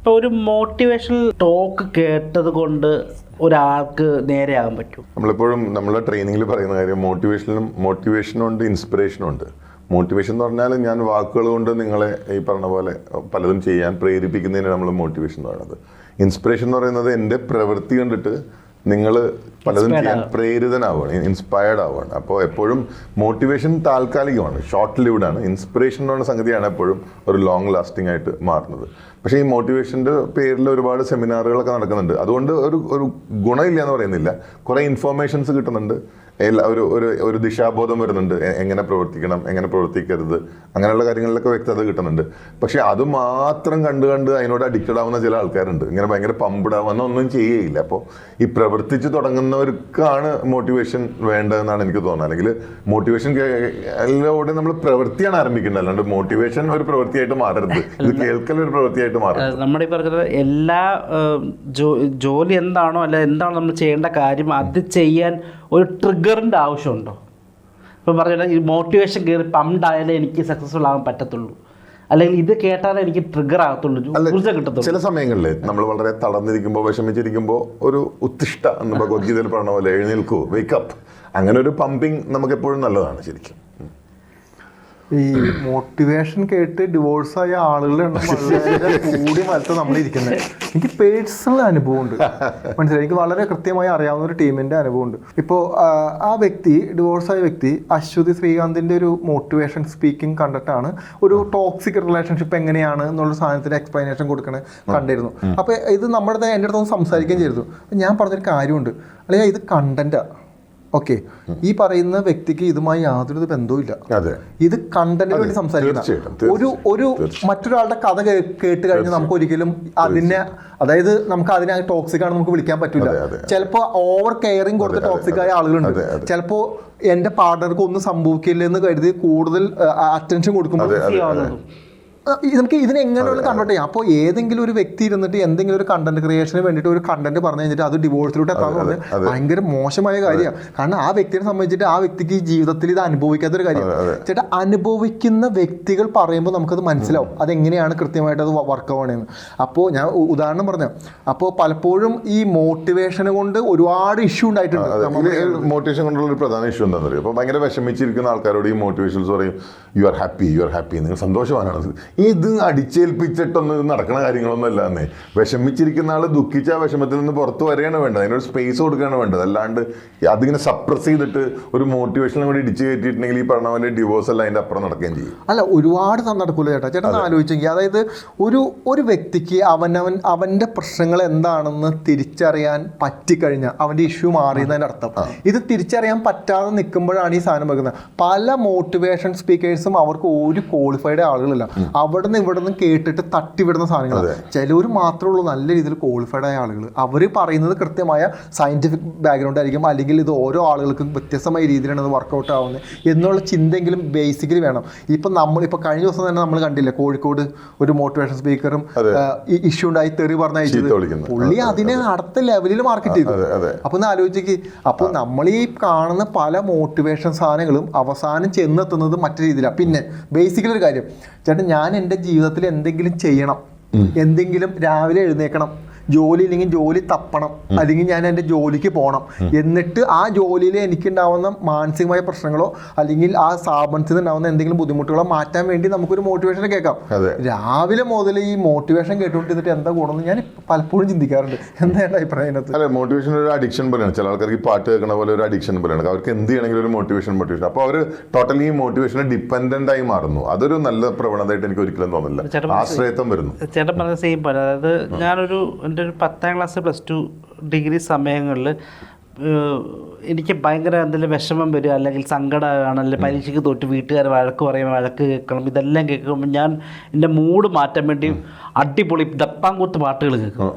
ഇപ്പോൾ ഒരു motivational talk കേട്ടത് കൊണ്ട് ഒരാൾക്ക് നേരെയാകാൻ പറ്റും. നമ്മളെപ്പോഴും നമ്മളെ ട്രെയിനിങ്ങിൽ പറയുന്ന കാര്യം മോട്ടിവേഷനും മോട്ടിവേഷനും ഉണ്ട് ഇൻസ്പിറേഷനും ഉണ്ട്. മോട്ടിവേഷൻ എന്ന് പറഞ്ഞാൽ ഞാൻ വാക്കുകൾ കൊണ്ട് നിങ്ങളെ ഈ പറഞ്ഞ പോലെ പലതും ചെയ്യാൻ പ്രേരിപ്പിക്കുന്നതിന് നമ്മൾ മോട്ടിവേഷൻ എന്ന് പറയുന്നത്. ഇൻസ്പിറേഷൻ എന്ന് പറയുന്നത് എന്റെ പ്രവൃത്തി കണ്ടിട്ട് നിങ്ങൾ പലതും ചെയ്യാൻ. പ്രേരിതനാവുകയാണ് ഇൻസ്പയർഡ് ആവുകയാണ്. അപ്പോൾ എപ്പോഴും മോട്ടിവേഷൻ താൽക്കാലികമാണ് ഷോർട്ട് ലിവ്ഡ് ആണ്. ഇൻസ്പിറേഷൻ എന്ന് പറഞ്ഞ സംഗതിയാണ് എപ്പോഴും ഒരു ലോങ് ലാസ്റ്റിംഗ് ആയിട്ട് മാറുന്നത്. പക്ഷേ ഈ മോട്ടിവേഷന്റെ പേരിൽ ഒരുപാട് സെമിനാറുകളൊക്കെ നടക്കുന്നുണ്ട്. അതുകൊണ്ട് ഒരു ഒരു ഗുണമില്ല എന്ന് പറയുന്നില്ല. കുറേ ഇൻഫോർമേഷൻസ് കിട്ടുന്നുണ്ട്. എല്ലാ ഒരു ഒരു ഒരു ദിശാബോധം വരുന്നുണ്ട്. എങ്ങനെ പ്രവർത്തിക്കണം എങ്ങനെ പ്രവർത്തിക്കരുത് അങ്ങനെയുള്ള കാര്യങ്ങളിലൊക്കെ വ്യക്തത കിട്ടുന്നുണ്ട്. പക്ഷേ അത് മാത്രം കണ്ട് കണ്ട് അതിനോട് അഡിക്റ്റഡ് ആവുന്ന ചില ആൾക്കാരുണ്ട്. ഇങ്ങനെ ഭയങ്കര പമ്പ്ഡ് ആവുന്ന ഒന്നും ചെയ്യുകയില്ല അപ്പോൾ ഈ പ്രവർത്തിച്ച് തുടങ്ങുന്നവർക്കാണ് മോട്ടിവേഷൻ വേണ്ടതെന്നാണ് എനിക്ക് തോന്നുന്നത്. അല്ലെങ്കിൽ മോട്ടിവേഷൻ എല്ലോടെ നമ്മൾ പ്രവൃത്തിയാണ് ആരംഭിക്കേണ്ടത്. അല്ലാണ്ട് മോട്ടിവേഷൻ ഒരു പ്രവൃത്തിയായിട്ട് മാറരുത്. ഇത് കേൾക്കൽ ഒരു പ്രവൃത്തിയായിട്ട് മാറരുത്. നമ്മുടെ ഈ പറഞ്ഞത് എല്ലാ ജോലി എന്താണോ അല്ല എന്താണോ നമ്മൾ ചെയ്യേണ്ട കാര്യം അത് ചെയ്യാൻ ഒരു ട്രിഗറിന്റെ ആവശ്യമുണ്ടോ? ഇപ്പം പറഞ്ഞാൽ ഈ മോട്ടിവേഷൻ കയറി പമ്പായാലേ എനിക്ക് സക്സസ്ഫുൾ ആകാൻ പറ്റത്തുള്ളൂ. അല്ലെങ്കിൽ ഇത് കേട്ടാലേ എനിക്ക് ട്രിഗർ ആകത്തുള്ളൂ. ഊർജം കിട്ടത്തുള്ളൂ. ചില സമയങ്ങളിൽ നമ്മൾ വളരെ തളർന്നിരിക്കുമ്പോൾ വിഷമിച്ചിരിക്കുമ്പോൾ ഒരു ഉത്തിഷ്ട എന്ന് ഭഗവത്ഗീതയിൽ പറഞ്ഞ പോലെ എഴുന്നേൽക്കൂ വേക്കപ്പ് അങ്ങനെ ഒരു പമ്പിങ് നമുക്ക് എപ്പോഴും നല്ലതാണ് ശരിക്കും. ഈ മോട്ടിവേഷൻ കേട്ട് ഡിവോഴ്സ് ആയ ആളുകളുടെ എണ്ണം വളരെ കൂടി മലത്ത് നമ്മൾ ഇരിക്കുന്നത് എനിക്ക് പേഴ്സണൽ അനുഭവമുണ്ട്. മനസ്സിലായി? എനിക്ക് വളരെ കൃത്യമായി അറിയാവുന്ന ഒരു ടീമിന്റെ അനുഭവമുണ്ട്. ഇപ്പോ ആ വ്യക്തി ഡിവോഴ്സ് ആയ വ്യക്തി അശ്വതി ശ്രീകാന്തിന്റെ ഒരു മോട്ടിവേഷൻ സ്പീക്കിംഗ് കണ്ടിട്ടാണ് ഒരു ടോക്സിക് റിലേഷൻഷിപ്പ് എങ്ങനെയാണ് എന്നുള്ള സാധനത്തിന് എക്സ്പ്ലനേഷൻ കൊടുക്കണേ കണ്ടിരുന്നു. അപ്പോൾ ഇത് നമ്മുടെ എന്റെ അടുത്ത് സംസാരിക്കുകയും ചെയ്തു. ഞാൻ പറഞ്ഞൊരു കാര്യമുണ്ട്. അല്ലെങ്കിൽ ഇത് കണ്ടന്റാ ഓക്കെ. ഈ പറയുന്ന വ്യക്തിക്ക് ഇതുമായി യാതൊരു ബന്ധവും ഇല്ല ഇത് കണ്ടന്റിന് വേണ്ടി സംസാരിക്കുന്ന ഒരു ഒരു മറ്റൊരാളുടെ കഥ കേട്ട് കഴിഞ്ഞാൽ നമുക്ക് ഒരിക്കലും അതിനെ അതായത് നമുക്ക് അതിനെ ടോക്സിക് ആണ് നമുക്ക് വിളിക്കാൻ പറ്റില്ല. ചിലപ്പോ ഓവർ കെയറിങ് കൊടുത്ത് ടോക്സിക് ആയ ആളുകളുണ്ട്. ചിലപ്പോ എന്റെ പാർട്ണർക്ക് ഒന്നും സംഭവിക്കില്ല എന്ന് കരുതി കൂടുതൽ അറ്റൻഷൻ കൊടുക്കുമ്പോൾ നമുക്ക് ഇതിനെ എങ്ങനെയുള്ള കൺവേർട്ട് ചെയ്യാം. അപ്പോൾ ഏതെങ്കിലും ഒരു വ്യക്തി ഇരുന്നിട്ട് എന്തെങ്കിലും ഒരു കണ്ടന്റ് ക്രിയേഷന് വേണ്ടിയിട്ട് ഒരു കണ്ടന്റ് പറഞ്ഞു കഴിഞ്ഞിട്ട് അത് ഡിവോഴ്സിലൂടെ എത്താൻ പറഞ്ഞാൽ ഭയങ്കര മോശമായ കാര്യമാണ്. കാരണം ആ വ്യക്തിയെ സംബന്ധിച്ചിട്ട് ആ വ്യക്തിക്ക് ഈ ജീവിതത്തിൽ ഇത് അനുഭവിക്കാത്ത ഒരു കാര്യമാണ് ചേട്ടാ അനുഭവിക്കുന്ന വ്യക്തികൾ പറയുമ്പോൾ നമുക്കത് മനസ്സിലാവും. അതെങ്ങനെയാണ് കൃത്യമായിട്ട് അത് വർക്ക് ആവണേന്ന് അപ്പോൾ ഞാൻ ഉദാഹരണം പറഞ്ഞു അപ്പോൾ പലപ്പോഴും ഈ മോട്ടിവേഷന് കൊണ്ട് ഒരുപാട് ഇഷ്യൂ ഉണ്ടായിട്ടുണ്ട്. മോട്ടിവേഷൻ കൊണ്ടുള്ള ഒരു പ്രധാന ഇഷ്യൂ എന്താണെന്ന് അറിയാം അപ്പോൾ ഭയങ്കര വിഷമിച്ചിരിക്കുന്ന ആൾക്കാരോട് ഈ മോട്ടിവേഷൻസ് പറയും you are happy you are happy നിങ്ങൾ സന്തോഷവാനാണ്. ഇത് അടിച്ചേൽപ്പിച്ചിട്ടൊന്നും ഇത് നടക്കുന്ന കാര്യങ്ങളൊന്നും അല്ല എന്നേ. വിഷമിച്ചിരിക്കുന്ന ആൾ ദുഃഖിച്ച വിഷമത്തിൽ നിന്ന് പുറത്ത് വരികയാണ് വേണ്ടത്. അതിനൊരു സ്പേസ് കൊടുക്കുകയാണ് വേണ്ടത്. അല്ലാണ്ട് അതിങ്ങനെ സപ്രസ് ചെയ്തിട്ട് ഒരു മോട്ടിവേഷനും കൂടി ഇടിച്ചു കയറ്റിയിട്ടുണ്ടെങ്കിൽ ഈ പറഞ്ഞ പോലെ ഡിവോഴ്സ് അല്ല അതിന്റെ അപ്പുറം നടക്കുകയും ചെയ്യും. അല്ല ഒരുപാട് നടക്കൂല ചേട്ടാ. ചേട്ടൻ ആലോചിച്ചെങ്കിൽ അതായത് ഒരു ഒരു വ്യക്തിക്ക് അവനവൻ അവന്റെ പ്രശ്നങ്ങൾ എന്താണെന്ന് തിരിച്ചറിയാൻ പറ്റിക്കഴിഞ്ഞാൽ അവന്റെ ഇഷ്യൂ മാറിയതിന്റെ അർത്ഥം. ഇത് തിരിച്ചറിയാൻ പറ്റാതെ നിൽക്കുമ്പോഴാണ് ഈ സാധനം വെക്കുന്നത്. പല മോട്ടിവേഷൻ സ്പീക്കേഴ്സും അവർക്ക് ഒരു ക്വാളിഫൈഡ് ആളുകളില്ല. അവിടെ നിന്ന് ഇവിടെ നിന്ന് കേട്ടിട്ട് തട്ടിവിടുന്ന സാധനങ്ങൾ ചിലവർ മാത്രമേ ഉള്ളൂ നല്ല രീതിയിൽ ക്വാളിഫൈഡ് ആയ ആളുകൾ അവർ പറയുന്നത് കൃത്യമായ സയന്റിഫിക് ബാക്ക്ഗ്രൗണ്ട് ആയിരിക്കും അല്ലെങ്കിൽ ഇത് ഓരോ ആളുകൾക്കും വ്യത്യസ്തമായ രീതിയിലാണ് അത് വർക്കൗട്ട് ആവുന്നത് എന്നുള്ള ചിന്തയെങ്കിലും ബേസിക്കലി വേണം. ഇപ്പം നമ്മൾ ഇപ്പം കഴിഞ്ഞ ദിവസം തന്നെ നമ്മൾ കണ്ടില്ലേ കോഴിക്കോട് ഒരു മോട്ടിവേഷൻ സ്പീക്കറും ഇഷ്യൂ ഉണ്ടായി തെറി പറഞ്ഞ പുള്ളി അതിനെ അടുത്ത ലെവലിൽ മാർക്കറ്റ് ചെയ്തു. അപ്പൊ ഒന്ന് ആലോചിക്ക്. അപ്പൊ നമ്മൾ ഈ കാണുന്ന പല മോട്ടിവേഷൻ സാധനങ്ങളും അവസാനം ചെന്നെത്തുന്നത് മറ്റു രീതിയിലാണ് പിന്നെ ബേസിക്കലി ഒരു കാര്യം. ചേട്ടൻ ഞാൻ എന്റെ ജീവിതത്തിൽ എന്തെങ്കിലും ചെയ്യണം എന്തെങ്കിലും രാവിലെ എഴുന്നേക്കണം. ജോലി ഇല്ലെങ്കിൽ ജോലി തപ്പണം. അല്ലെങ്കിൽ ഞാൻ എന്റെ ജോലിക്ക് പോകണം എന്നിട്ട് ആ ജോലിയിൽ എനിക്കുണ്ടാവുന്ന മാനസികമായ പ്രശ്നങ്ങളോ അല്ലെങ്കിൽ ആ സ്ഥാപനത്തിൽ ഉണ്ടാവുന്ന എന്തെങ്കിലും ബുദ്ധിമുട്ടുകളോ മാറ്റാൻ വേണ്ടി നമുക്കൊരു മോട്ടിവേഷൻ കേൾക്കാം. രാവിലെ മുതൽ ഈ മോട്ടിവേഷൻ കേട്ടുകൊണ്ടിരുന്നിട്ട് എന്താ ഗുണമെന്ന് ഞാൻ പലപ്പോഴും ചിന്തിക്കാറുണ്ട്. എന്താണ് അഭിപ്രായം അല്ലെ മോട്ടിവേഷൻ ഒരു അഡിക്ഷൻ പോലെയാണ്. ചില ആൾക്കാർക്ക് ഈ പാട്ട് കേൾക്കുന്ന പോലെ ഒരു അഡിക്ഷൻ പോലെയാണ്. അവർക്ക് എന്ത് ചെയ്യണമെങ്കിലും ഒരു മോട്ടിവേഷൻ മോട്ടിവേഷൻ അപ്പോൾ അവർ ടോട്ടലി ഈ മോട്ടിവേഷനെ ഡിപ്പെൻഡന്റ് ആയി മാറുന്നു. അതൊരു നല്ല പ്രവണതയായിട്ട് എനിക്ക് ഒരിക്കലും തോന്നുന്നില്ല. ആശ്രയത്വം വരുന്നു. ചേട്ടൻ പറഞ്ഞ സെയിം പോലെ. അതായത് ഞാനൊരു എന്റെ ഒരു പത്താം ക്ലാസ് പ്ലസ് ടു ഡിഗ്രി സമയങ്ങളിൽ എനിക്ക് ഭയങ്കര എന്തെങ്കിലും വിഷമം വരിക അല്ലെങ്കിൽ സങ്കടമാണ് അല്ലെങ്കിൽ പരീക്ഷയ്ക്ക് തോറ്റ് വീട്ടുകാർ വഴക്ക് പറയും വഴക്ക് കേൾക്കണം ഇതെല്ലാം കേൾക്കുമ്പോൾ ഞാൻ എന്റെ മൂഡ് മാറ്റാൻ വേണ്ടി അടിപൊളി ദപ്പാങ്കൂത്ത് പാട്ടുകൾ കേൾക്കും.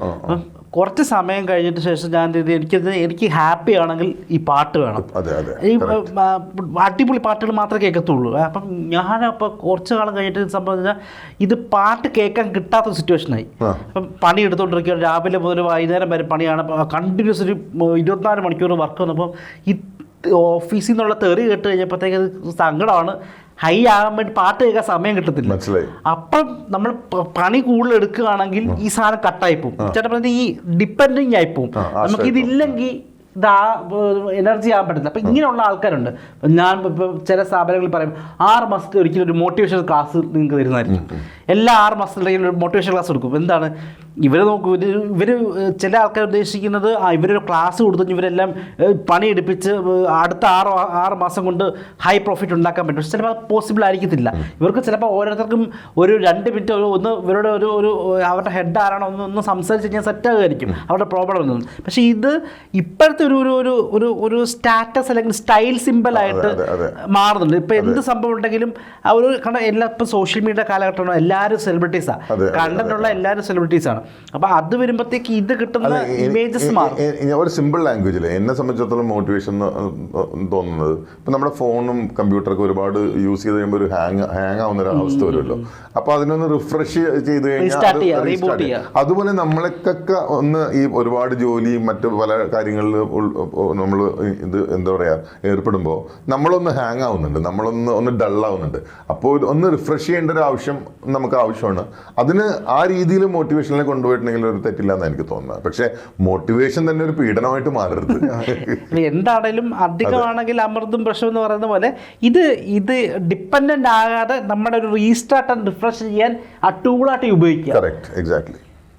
കുറച്ച് സമയം കഴിഞ്ഞിട്ട് ശേഷം ഞാൻ എനിക്കത് എനിക്ക് ഹാപ്പി ആണെങ്കിൽ ഈ പാട്ട് വേണം. ഈ അടിപൊളി പാട്ടുകൾ മാത്രമേ കേൾക്കത്തുള്ളൂ. അപ്പം ഞാനപ്പോൾ കുറച്ച് കാലം കഴിഞ്ഞിട്ട് സംഭവം വെച്ചാൽ ഇത് പാട്ട് കേൾക്കാൻ കിട്ടാത്ത സിറ്റുവേഷനായി. അപ്പം പണി എടുത്തുകൊണ്ടിരിക്കുകയാണ് രാവിലെ മുതൽ വൈകുന്നേരം വരെ പണിയാണ്. കണ്ടിന്യൂസ് ഒരു ഇരുപത്തിനാല് മണിക്കൂർ വർക്ക് വന്നപ്പോൾ ഓഫീസിൽ നിന്നുള്ള തെറി കേട്ട് കഴിഞ്ഞപ്പോഴത്തേക്ക് സങ്കടമാണ്. ഹൈ ആകാൻ വേണ്ടി പാട്ട് കേൾക്കാൻ സമയം കിട്ടത്തില്ല. മനസ്സിലായി. അപ്പം നമ്മൾ പണി കൂടുതൽ എടുക്കുകയാണെങ്കിൽ ഈ സാധനം കട്ടായി പോകും. ചേട്ടൻ പറഞ്ഞ ഈ ഡിപ്പെൻഡിങ് ആയി പോകും. നമുക്ക് ഇതില്ലെങ്കിൽ ഇതാ ആ എനർജി ആകാൻ പറ്റില്ല അപ്പം ഇങ്ങനെയുള്ള ആൾക്കാരുണ്ട്. ഞാൻ ഇപ്പോൾ ചില സ്ഥാപനങ്ങളിൽ പറയും ആറ് മാസത്തിൽ ഒരിക്കലും ഒരു മോട്ടിവേഷൻ ക്ലാസ് നിങ്ങൾക്ക് തരുന്നതായിരിക്കും. എല്ലാ ആറ് മാസത്തിലെങ്കിലും ഒരു മോട്ടിവേഷൻ ക്ലാസ് കൊടുക്കും എന്താണ്? ഇവർ നോക്കൂ ഇവർ ഇവർ ചില ആൾക്കാർ ഉദ്ദേശിക്കുന്നത് ആ ഇവരൊരു ക്ലാസ് കൊടുത്തു ഇവരെല്ലാം പണിയെടുപ്പിച്ച് അടുത്ത ആറ് ആറ് മാസം കൊണ്ട് ഹൈ പ്രോഫിറ്റ് ഉണ്ടാക്കാൻ പറ്റും. പക്ഷെ ചിലപ്പോൾ പോസിബിൾ ആയിരിക്കത്തില്ല. ഇവർക്ക് ചിലപ്പോൾ ഓരോരുത്തർക്കും ഒരു രണ്ട് മിനിറ്റ് ഒരു ഒന്ന് ഇവരുടെ ഒരു ഒരു അവരുടെ ഹെഡ് ആരാണോ ഒന്ന് ഒന്ന് സംസാരിച്ച് കഴിഞ്ഞാൽ സെറ്റ് ആകുമായിരിക്കും. അവരുടെ പ്രോബ്ലം ഒന്നും. പക്ഷേ ഇത് ഇപ്പോഴത്തെ ഒരു ഒരു ഒരു ഒരു ഒരു സ്റ്റാറ്റസ് അല്ലെങ്കിൽ സ്റ്റൈൽ സിമ്പിൾ ആയിട്ട് അതെ, അതെ. മാറുന്നുണ്ട്. ഇപ്പോൾ എന്ത് സംഭവം ഉണ്ടെങ്കിലും അവർ കാരണം എല്ലാ ഇപ്പം സോഷ്യൽ മീഡിയ കാലഘട്ടമാണ് എല്ലാവരും സെലിബ്രിറ്റീസാണ് ഉള്ള എല്ലാവരും സെലിബ്രിറ്റീസ് ആണ് അപ്പൊ അത് വരുമ്പോഴത്തേക്ക് ഇത് കിട്ടുന്ന ഇമേജസ് മാറും. ഒരു സിമ്പിൾ ലാംഗ്വേജിൽ എന്നെ സംബന്ധിച്ചിടത്തോളം മോട്ടിവേഷൻ തോന്നുന്നത് ഇപ്പൊ നമ്മുടെ ഫോണും കമ്പ്യൂട്ടറൊക്കെ ഒരുപാട് യൂസ് ചെയ്ത് കഴിയുമ്പോൾ ഒരു ഹാങ് ഹാങ് ആവുന്ന ഒരു അവസ്ഥ വരുമല്ലോ. അപ്പൊ അതിനൊന്ന് റിഫ്രഷ് ചെയ്ത്. ചെയ്യാം. അതുപോലെ നമ്മളൊക്കെ ഒന്ന് ഈ ഒരുപാട് ജോലിയും മറ്റു പല കാര്യങ്ങളിൽ നമ്മൾ ഇത് എന്താ പറയാ ഏർപ്പെടുമ്പോൾ നമ്മളൊന്ന് ഹാങ് ആവുന്നുണ്ട്. നമ്മളൊന്ന് ഒന്ന് ഡൾ ആവുന്നുണ്ട്. അപ്പോൾ ഒന്ന് റിഫ്രഷ് ചെയ്യേണ്ട ഒരു ആവശ്യം നമുക്ക് ആവശ്യമാണ്. അതിന് ആ രീതിയിൽ മോട്ടിവേഷനിൽ കൊണ്ടുപോയിട്ടുണ്ടെങ്കിൽ ഒരു തെറ്റില്ല എന്ന് എനിക്ക് തോന്നുന്നത്. പക്ഷേ മോട്ടിവേഷൻ തന്നെ ഒരു പീഡനമായിട്ട് മാറരുത്. എന്താണെങ്കിലും എന്താണേലും അധികമാണെങ്കിൽ അമൃതും പ്രശ്നം എന്ന് പറയുന്ന പോലെ ഇത് ഇത് ഡിപ്പെൻഡന്റ് ആകാതെ നമ്മുടെ ഒരു റീസ്റ്റാർട്ട് ആൻഡ് റിഫ്രഷ് ചെയ്യാൻ ആ ടൂളായിട്ട് ഉപയോഗിക്കുക. Correct exactly